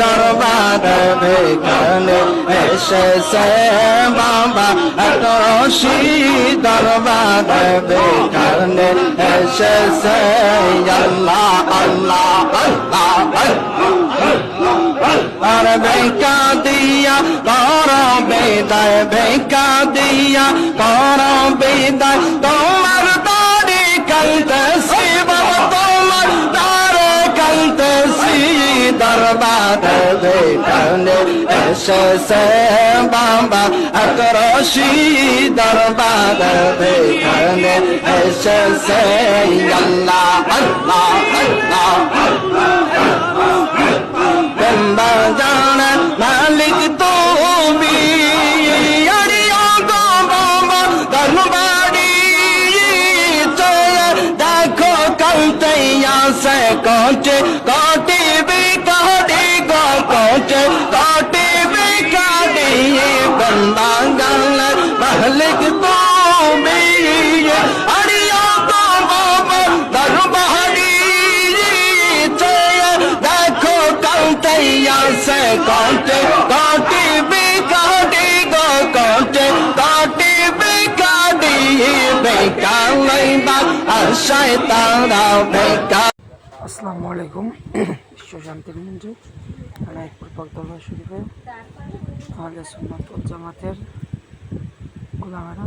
দরবার বেখানে এসেছে বাবা রশি দরবার বেখানে এসেছে আল্লাহ আল্লাহ আল্লাহ আর বেকা দিয়া কর বেদায় বেকা দিয়া কর বেদায় এসেছে বাবা আকরশি দরবার বেখানে এসেছে আল্লাহ আল্লাহ আল্লাহ কোটে কোটে বিকাড়ি গো কোটে কোটে বিকাড়ি বেকার লইবা আর বেকার আসসালামু আলাইকুম। বিশ্ব মঞ্জু নাইকপুর পাকদরবার শরীফে আহলে সুন্নাত ওয়াল জামাতের গোলামেরা